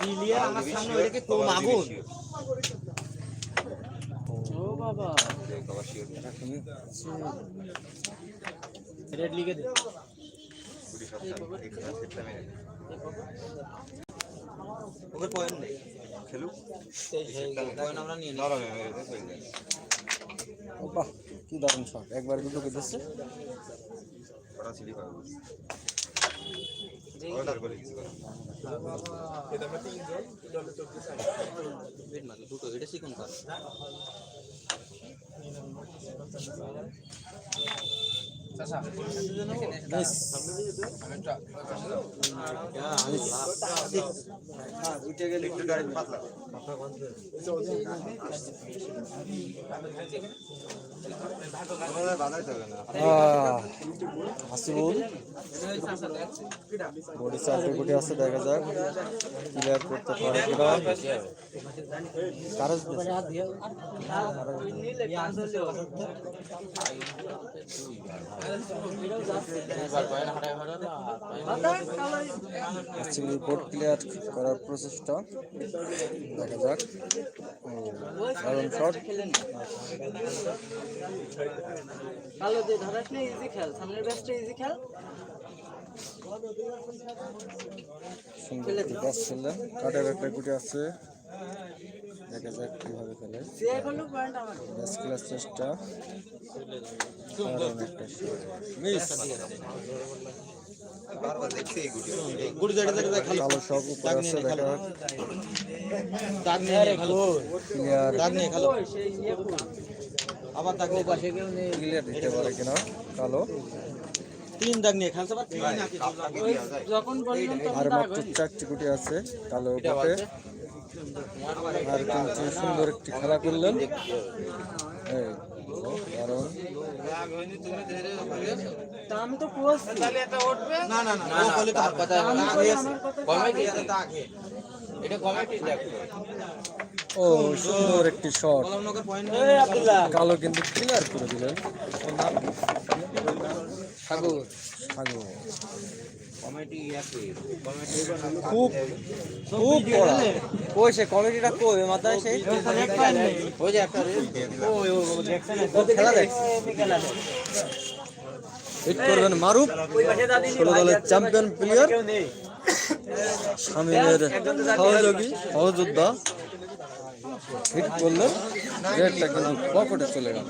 Clear আমার সামনে ওইটাকে কম আগুন? ও বাবা। রেড লিখে দে। ওকে পয়েন্ট নেই খেলুক। পয়েন্ট আমরা নিয়ে বাহ কি দারুণ শট একবার ওটা ছিলি পাবে। কিছু করে দুটো, এটা চিকন কর। নাইস একটু গাড়ি পাতলা আমাদের বাধাই চলে না হাসিবুল বডি চারটে গুটি আছে দেখা যাক ক্লিয়ার করতে পারে কিনা হাসিবুল ক্লিয়ার করার প্রচেষ্টা। দেখা যাক। ও, দারুণ শট ভালো দে ধরাস ইজি খেল সামনের ব্যাচটা ইজি খেল সুন্দর ব্যাস খেললেন। কাটের একটা গুটি আছে। দেখা যাক কীভাবে খেলে। সে হলো পয়েন্ট আমার ব্যাস খেলার চেষ্টা। কালো সব উপর আছে দেখা আবার দাগ নিয়ে পাশে কেউ নেই। ক্লিয়ার দিতে পারে কিনা? কালো। তিন দাগ নিয়ে খেলতে আর মাত্র চারটি গুটি আছে কালো বটে আর কিন্তু সুন্দর একটি খেলা করলেন ও সুন্দর একটি শট কালো কিন্তু ক্লিয়ার করে দিলেন সাগর সাগর খুব খুব কই সে কমেডিটা কই? মাথায় সেই? ওই যে একটা রে ওই ওই দেখছেন? খেলা দেখছে। হিট করবেন মারুফ। ষোলো দলের চ্যাম্পিয়ন প্লেয়ার স্বামীর সহযোগী সহযোদ্ধা। হিট করলেন রেডটা কিন্তু পকেটে চলে গেল।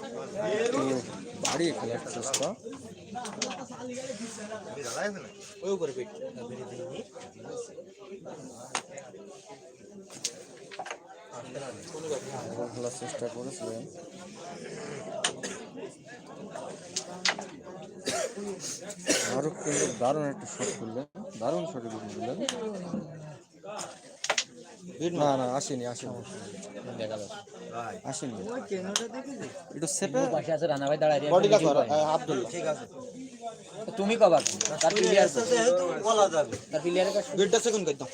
পারবে একটু বাড়িয়ে খেলার চেষ্টা করেছিলেন মারুফ কিন্তু দারুণ একটা শট করলেন দারুণ শটে দিলেন না না আসেনি আসেনি। দেখা যাচ্ছে আসেনি একটু সেপে পাশে আছে রানা ভাই দাঁড়ায় বডি কাজ করো আব্দুল্লাহ। ঠিক আছে। তুমি কবা তার প্লেয়ার যেহেতু বলা যাবে। তার প্লেয়ারের কাছে দুইটা সেকেন্ড করতাম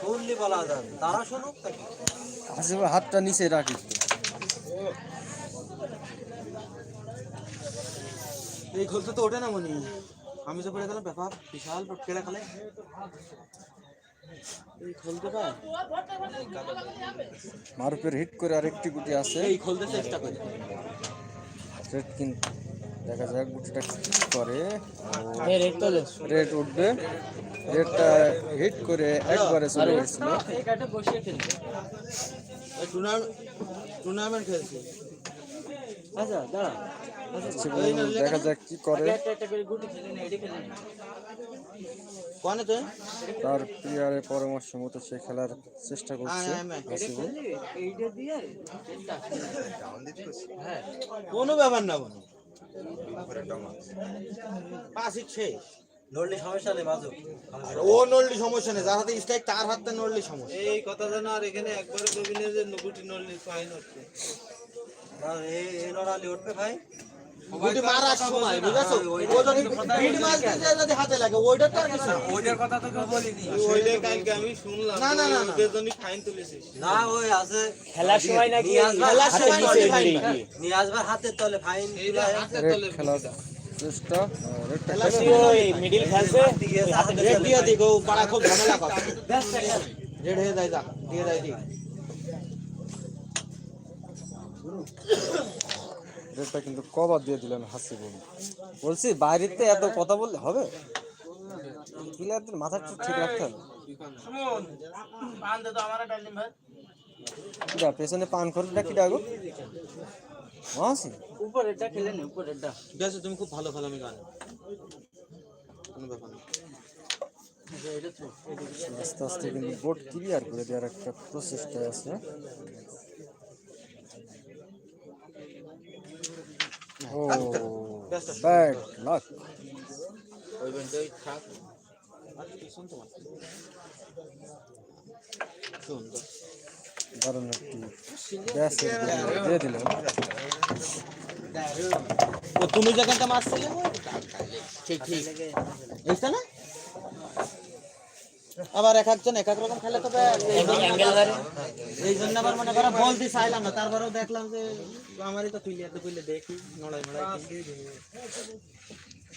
শুনলি বলা যাবে। তারা শুনুক তাকে হাসিব হাতটা নিচে রাখি। এই খোলতে তো ওঠে না মনি। আমি যে পড়ে গেলাম ব্যাপার বিশাল কেড়ে খেলে। মারুফের হিট করে আরেকটি গুটি আছে। এই খোলতে চেষ্টা করি। রেড কিন্তু দেখা যাক গুটিটা করে। এই রেড উঠবে। রেডটা হিট করে একবারে চলে গেছিল। এই কাটে বসিয়ে খেলবে এই টুর্নামেন্ট খেলছি। আচ্ছা দাঁড়া দেখা যাক কি করে। কোনে তো তার প্লেয়ারের পরামর্শ মতো সে খেলার চেষ্টা করছে। করছি হ্যাঁ। কোনো ব্যাপার না ডমা পাঁচ শেষ। নড়লে সমস্যা নেই মাজু ও নড়লি সমস্যা নেই যার হাতে স্ট্রাইক তার হাতে নড়লি সমস্যা। এই কথা জানো আর এখানে একবারে গবিনে যে গুটি নড়লি ফাইন হচ্ছে খেলার সময় নাকি নিয়ে আসবার হাতের তলে ফাইন। খেলা চেষ্টা মিডিল খেলছে। দিয়ে দিক পাড়া খুব ঝামেলা করে। রেড হয়ে যায় দিয়ে যায় রেডটা কিন্তু কভার দিয়ে দিলেন হাসিবুল বলছি বাইরেতে এত কথা বললে হবে? প্লেয়ারদের মাথাটা ঠিক রাখতে হবে। কিটা পেছনে পান খরচটা কিটা গো? মাসি। উপরেরটা খেলে নি উপরেরটা ঠিক আছে তুমি খুব ভালো খেলো আমি গান। কোনো ব্যাপার না। আস্তে আস্তে কিন্তু বোর্ড ক্লিয়ার করে দেওয়ার একটা প্রচেষ্টা আছে। ও ব্যাড লাক ওই বেঞ্চই থাক দারুণ একটি ব্যাসের দিয়ে দিলেন তো তুমি যেখানটা মারছিলে ঠিক ঠিক এইটা না আবার এক একজন এক এক রকম খেলে তবে এই জন্য আবার মনে করো বলতে চাইলাম না। তারপরেও দেখলাম যে আমারই তো তুইলে তো তুইলে দেখি নড়াই নড়াই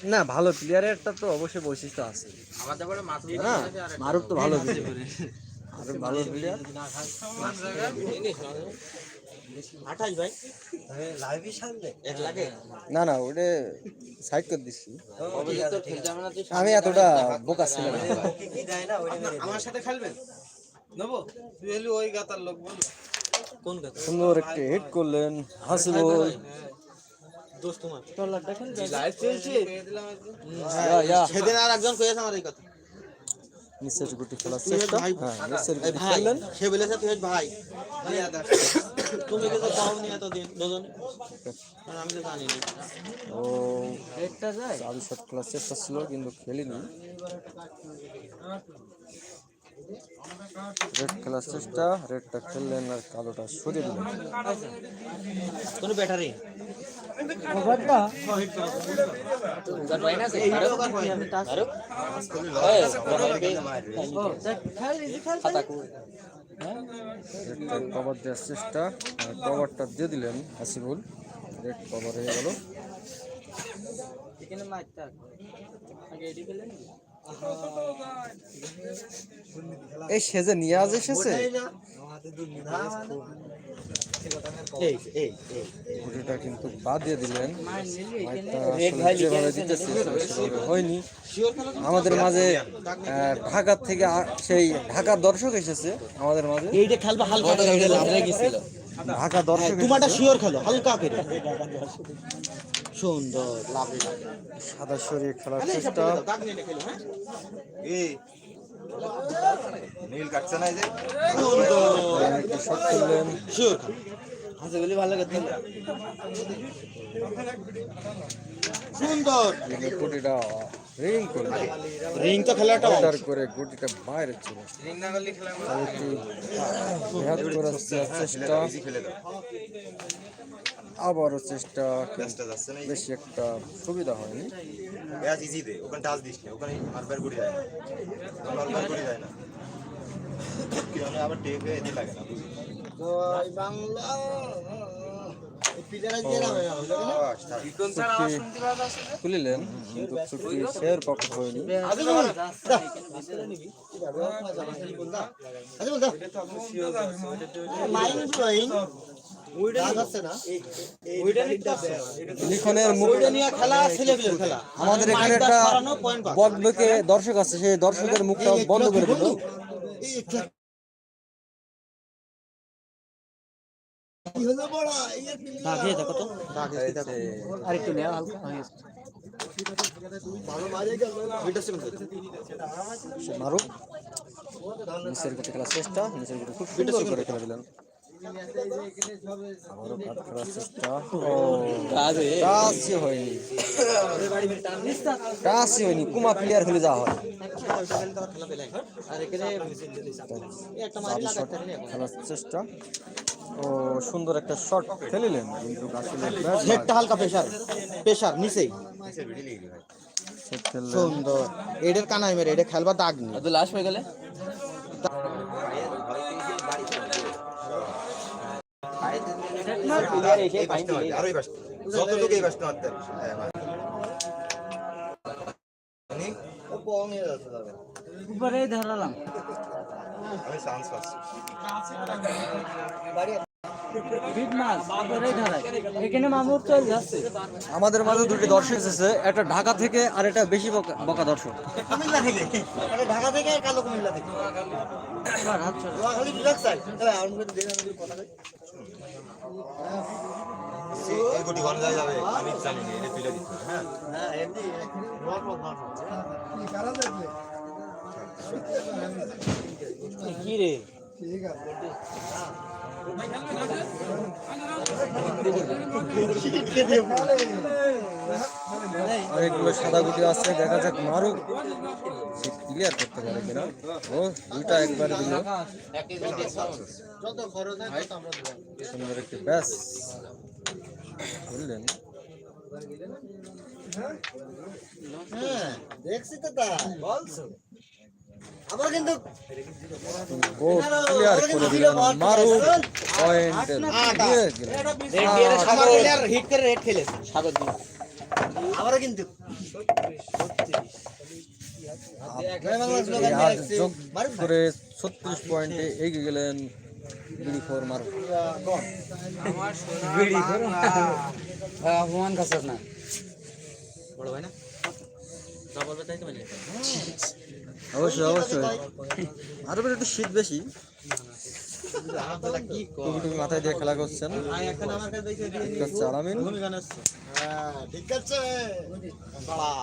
না ভালো প্লেয়ারেরটা তো অবশ্যই বৈশিষ্ট্য আছে। আমাদের না মারুফ তো ভালো প্লেয়ার আরও ভালো প্লেয়ার আঠাশ ভাই। লাইভই সামনে? এক লাগে না না ওটা সাইড করে দিচ্ছি। আমি এতটা বোকা ছিলাম। না। কি কি দেয় না আমার সাথে খেলবেন? নেব? তুই ওই গাতার লোক বল। কোন গাতা সুন্দর একটি হিট করলেন হাসিবুল। দোস্ত তোমার। টলারটা খেলবে লাইভ চলছে। ইয়া, ইয়া। সেদিন আর একজন কয়েছে আমার এই কথা। গুটি খেলার চেষ্টা। ভাই। হ্যাঁ খেললেন। সে বলেছে তুই ভাই। তুমি কিন্তু পাওনি এতদিন দুজনে আর আমি তো জানি না ও চালু শট খেলার চেষ্টা ছিল কিন্তু খেলিনি রেড খেলার চেষ্টা রেডটা খেললেন আর কালোটা সরিয়ে দিলেন কোন ব্যাটারি রেডটা কভার দেওয়ার চেষ্টা। আর কভারটা দিয়ে দিলেন হাসিবুল। রেড কভার হয়ে গেল। এই সেজে নিয়ে আজ এসেছে। এই এই এই কিন্তু বাদ দিয়ে দিলেন। যেভাবে দিতেছে হয়নি। আমাদের মাঝে ঢাকার থেকে সেই ঢাকার দর্শক এসেছে আমাদের মাঝে। এইটা খেলবা হালকা ঢাকা দর্শক তোমারটা শিওর খেলো হালকা করে। সুন্দর লাভ। সাদা শরীর খেলার চেষ্টা। এই নীল কাটছে না এই যে। একটি শট খেললেন শিওর খেলো হাসে গেলে ভালো করতে সুন্দর। গুটিটা রিং করে রিং তো খেলাটা অর্ডার করে গুটিটা বাইরে ছিল আর একটু হেড করার চেষ্টা। দাও আবারও চেষ্টা। না বেশি একটা সুবিধা হয়নি। ম্যাচ ইজি দে। ওখানে টাচ দিস না। ওখানে মারবার গুড়ি যায় না। মারবার গুড়ি যায় না। কি আবার টেপ এতে লাগে না। জয় বাংলা পিটারা দিয়ে না বাস, থাক। চুক্তি তুলিলেন কিন্তু শেয়ার পক্ষ হয়নি আমাদের এখানে একটা বকবকে দর্শক আছে সেই দর্শকের মুখটা বন্ধ করে দিল দাগে দেখো তো। দাগে দেখো। আরেকটু নেওয়া হালকা মারুক নিচের গুটি খেলার চেষ্টা নিচের গুটি খুব সুন্দর করে খেলে দিলেন। আবারও কাট খেলার চেষ্টা। ও টাচই হয়নি। টাচই হয়নি। কুমা প্লেয়ার হলে যা হয়। খেলার চেষ্টা। ও সুন্দর একটা শট খেলিলেন। কিন্তু আসলে হেডটা হালকা প্রেসার প্রেসার নিচেই। সুন্দর। এডের কানাই মেরে এটা খেলবা দাগ নেই। লাস্ট হয়ে গেলে? উপরে ধরালাম। আমি চান্স পাচ্ছি আমাদের মাঝে দুটি দর্শক এসেছে একটা ঢাকা থেকে আর একটা বেশি বকা দর্শক। কুমিল্লা থেকে? ঢাকা থেকে আর কালো কুমিল্লা থেকে? হবে, হ্যাঁ হ্যাঁ অনেকগুলো সাদা গুটি আছে দেখা যাক মারুক। ক্লিয়ার করতে পারে কিনা। ও দুইটা একবার দিল। যত খরচ তত আমরা দেবো সুন্দর একটি ব্যাস। বুঝলেন হ্যাঁ দেখছি তো তা। বলছো আবার কিন্তু বোট ক্লিয়ার করে দিলেন মারুক পয়েন্ট দিয়ে গেলেন হিট করে রেড খেলেছে। সাগর দিয়ে। আবার কিন্তু এই হাত যোগ করে ছত্রিশ পয়েন্টে এগিয়ে গেলেন বিডি ফোর অপমান খাসাস না। বড় ভাই না? যা বলবে তাই তো মানে অবশ্যই অবশ্যই। আরও বেশ একটু শীত বেশি। মাথায় দিয়ে খেলা করছেন। দেখে হ্যাঁ ঠিক আছে বাড়া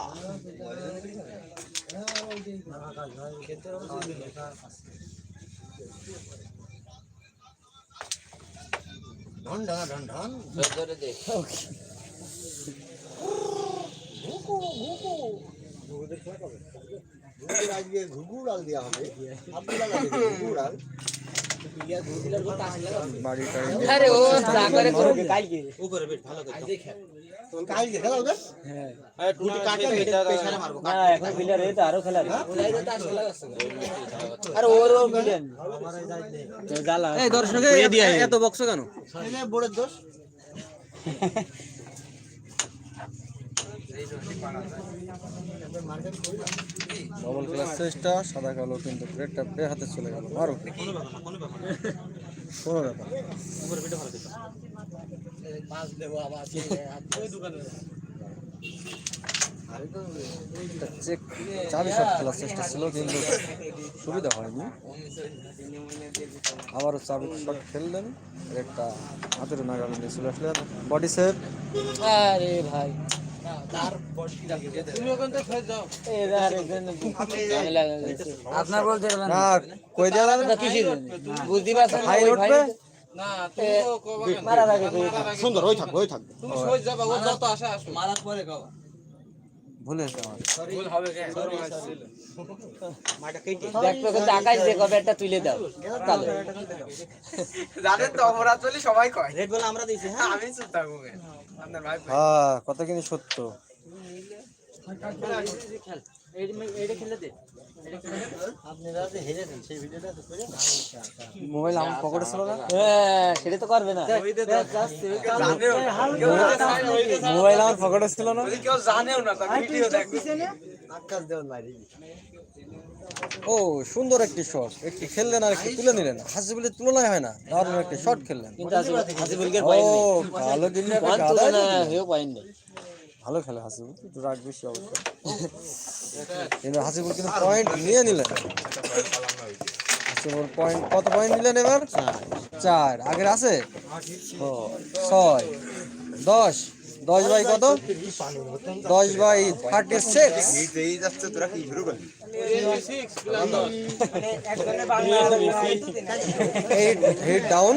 ঢন ঢন ঢন ঢন ধরে দে ঘুঘুর আজকে ঘুঘু ডাল দেওয়া হবে। আব্দুল্লাহ লাগে ঘুঘু ডাল। বাড়িটা আরে ও যা করে করবে কালকে উপরে বেশ ভালো করে কালকে খেলা হবে? হ্যাঁ। টুটি কাটে পেছনে মারবো না এখন প্লেয়ার এই তো আরও খেলা আরে ওর ও বিলেন তো জ্বালা। এই দর্শকে এত বক্স কেন? ছেলে বোর্ডের দোষ। ডবল খেলার চেষ্টা সাদা কালো কিন্তু প্লেটটা বে হাতে চলে গেল। মারুক কোনো ব্যাপার চেক চাবি শট খেলার চেষ্টা ছিল, কিন্তু সুবিধা হয়নি। আবারও চাবি শট খেললেন। একটা হাতের নাগালে চলে আসলেন। বডি সেভ আরে ভাই। আপনার বলতে বুঝতে পারছেন সুন্দর ওই থাকবে ওই থাকবে ভুলে আকাশ কবে একটা তুলে দাও। কালো রেড বল আমরা দিয়েছি হ্যাঁ? হ্যাঁ কথা কিন্তু সত্য। এইটা খেলে দে আপনারা যে হেরেছেন সেই ভিডিওটা তো করে মোবাইল আমার পকেটে ছিল না। হ্যাঁ সেটা তো করবে না মোবাইল আমার পকেটে ছিল না? আকাশ দেওয়ার বাইরে ও সুন্দর একটি শট একটি খেললেন আর একটি তুলে নিলেন। হাসিবুলের তুলনায় হয় না। দারুণ একটি শট খেললেন। কিন্তু ও ভালো কিন্তু পয়েন্ট গাদা তুলে না কিন্তু। হেও পয়েন্ট নেই ভালো খেলে হাসিবুল একটু রাগ বেশি অবশ্য। কিন্তু হাসিবুল কিন্তু পয়েন্ট নিয়ে নিলেন। হাসিবুল পয়েন্ট কত পয়েন্ট নিলেন এবার? চার। আগের আছে? ছয়। দশ। দশ বাই কত? দশ by thirty six eight hit down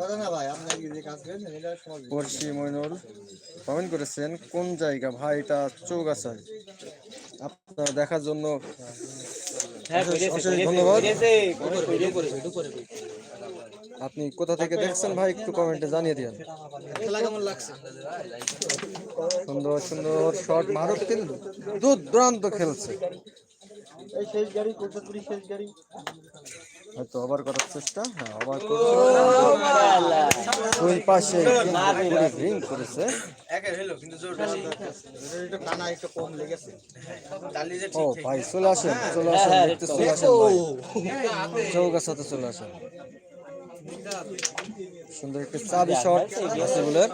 কথা পড়শি মইনুল কমেন্ট করেছেন কোন জায়গা ভাই এটা চৌগাছায় আপনার দেখার জন্য অশেষ ধন্যবাদ। আপনি কোথা থেকে দেখছেন ভাই একটু কমেন্টে জানিয়ে দিন খেলা কেমন লাগছে সুন্দর সুন্দর শট মারুফ কিন্তু দুর্দান্ত খেলছে। এই শেষ গাড়ি শেষ গাড়ি। হয়তো ওভার করার চেষ্টা? হ্যাঁ ওভার করছে। ওই পাশে রিং করেছে। একটু টানা একটু কম লেগেছে। ও ভাই চলে আসেন চলে আসেন দেখতে চলে আসেন ভাই। চৌকাছাতে চলে আসেন। সুন্দর একটি চাবি শট হাসিবুলের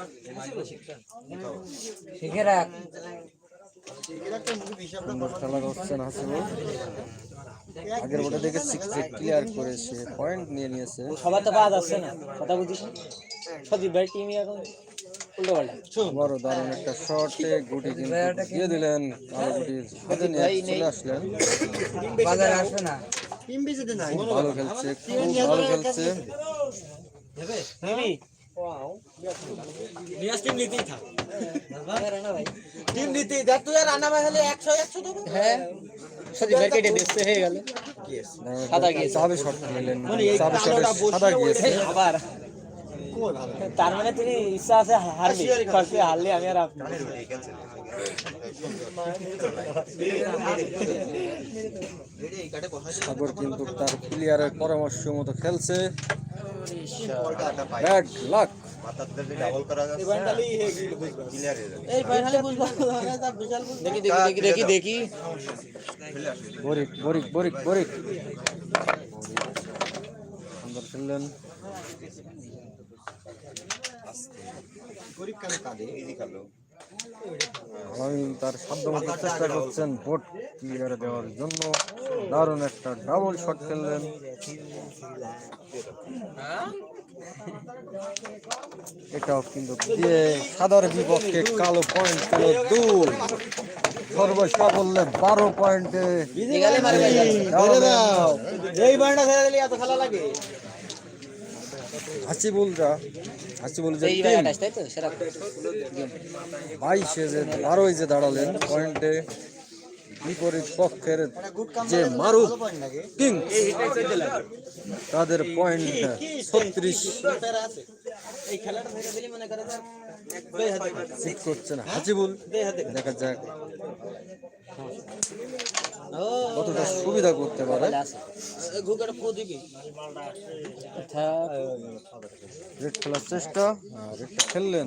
সুন্দর খেলা করছেন হাসিবুল আগের বটে দেখে সিক্স ক্লিয়ার করেছে পয়েন্ট নিয়ে নিয়েছে। সবার তো বাদ আসছে না কথা বুঝিস সদীপ ভাই টিমই এখন বড় দারুণ একটা শটে গুটি কিন্তু দিয়ে দিলেন গুটি হাতে নিয়ে চলে আসলেন। বাজারে আসবে না। ভালো খেলছে খুব ভালো খেলছে। নিবি? নিয়াস টিম নিতেই থাক। টিম নিতেই দেখ তুই আর রান্না ভাই হলে একশো একশো দেবো। হ্যাঁ। সদীপ ভাই কেটে দিচ্ছে হয়ে গেল। সাদা গিয়েছে। চাবি শট খেলেন চাবি শটে সাদা গিয়েছে। আবার। তার মানে তিনি ইচ্ছা আছে হারবি ফার্স্টে হারলে আমি আর আপনি সাগর কিন্তু তার প্লেয়ারের পরামর্শ মতো খেলছে। Bad luck. হয়ে। দেখি দেখি দেখি দেখি দেখি। বরিক বরিক বরিক বরিক। সুন্দর খেললেন ইজি খেলো আমি তার সাধ্যমতো চেষ্টা করছেন ভোট ক্লিয়ার দেওয়ার জন্য। দারুণ একটা ডাবল শট খেললেন। এটাও কিন্তু সাদার বিপক্ষে কালো পয়েন্ট পেল দুই। সর্বসাফল্যে বারো পয়েন্টে হাসিবুলরা হাসিবুল যে বাইশে যে বারোই যে দাঁড়ালেন পয়েন্টে বিপরীত পক্ষের যে মারুফ কিং তাদের পয়েন্ট ছত্রিশ। মনে করে ঠিক করছেন হাজিবুল দেখা যাক। কতটা সুবিধা করতে পারে। ঘুকাটা রেড খেলার চেষ্টা। আর রেডটা খেললেন।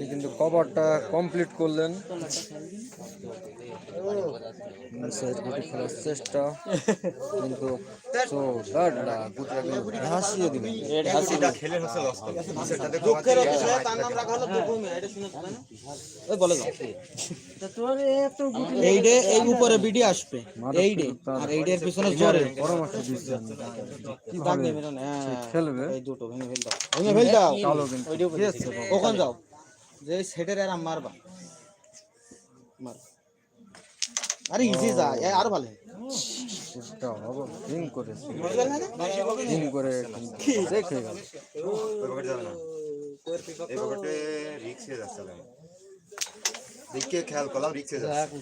সে কিন্তু কভারটা কমপ্লিট করলেন। সাইড গুটি চেষ্টা। কিন্তু তো ব্যাডলা গুটিটাকে ভাসিয়ে দিলেন। এটা খেলে হচ্ছে লস সেটাতে দুঃখের বিষয়ে তার নাম রাখা হলো দুঃখমী এটা শুনে না? ওই বলে যাও এইডে এই উপরে বিডি আসবে। এইডে আর এইডের পিছনে জোরে পরামর্শ দিচ্ছেন দাগ কীভাবে নেবে না সে হ্যাঁ খেলবে? এই দুটো ভেঙে ফেল দাও। ভেঙে ফেল দাও। কালো কিন্তু খেয়েছে। বাবা। ওখান যাও। যে সেটের আর মারবা। মার। আরে ইজি যা এ আর ভালো। চেষ্টা হব হিং করে চেক গেল ওই যাবে না এই পকেটে রিক্স যাচ্ছে আমি দেখে খেয়াল করলাম রিক্স যাচ্ছে।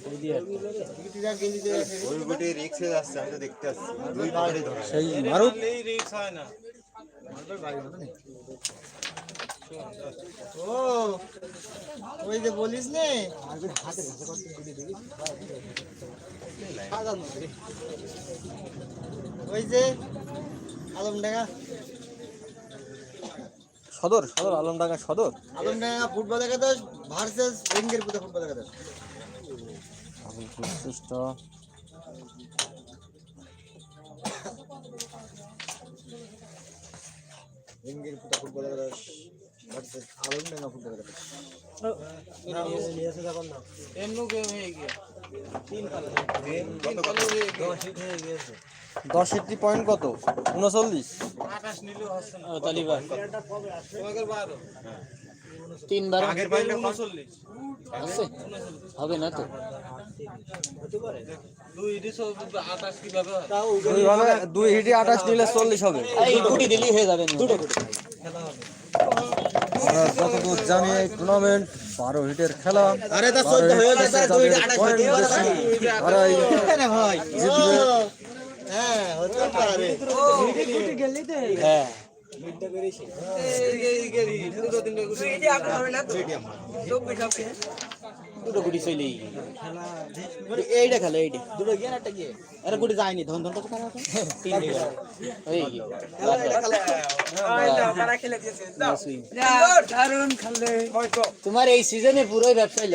ওই পকেটে রিক্স যাচ্ছে আমি তো দেখতে আসছি। দুই পকেটে ধরে। সেই মারুফ ও ওই যে বলিস নে। ওই যে আলমডাঙ্গা সদর সদর আলমডাঙ্গা সদর। আলমডাঙ্গা ফুটবল একাদশ ভার্সেস রেঙ্গের পুতে ফুটবল একাদশ। চেষ্টা রেঙ্গের পুতে ফুটবল একাদশ। একাদশ দশেরটি পয়েন্ট কত? উনচল্লিশ। তিনবার। হবে না তো? দুই হিটে আঠাশ নিলে চল্লিশ হবে। দিলেই হয়ে যাবে। দুটো গুটি আমরা যতদূর জানি টুর্নামেন্ট বারো হিটের খেলা। হয়ে হ্যাঁ হ্যাঁ দুটো গুটি চলে গুটি এইটা খেলো এইটা দুটো গিয়ে একটা গিয়ে। আরে গুটি যায়নি ধন ধন কত খেলা আছে তিন গিয়ে এই গিয়ে। তোমার এই সিজনে পুরোই ব্যবসায়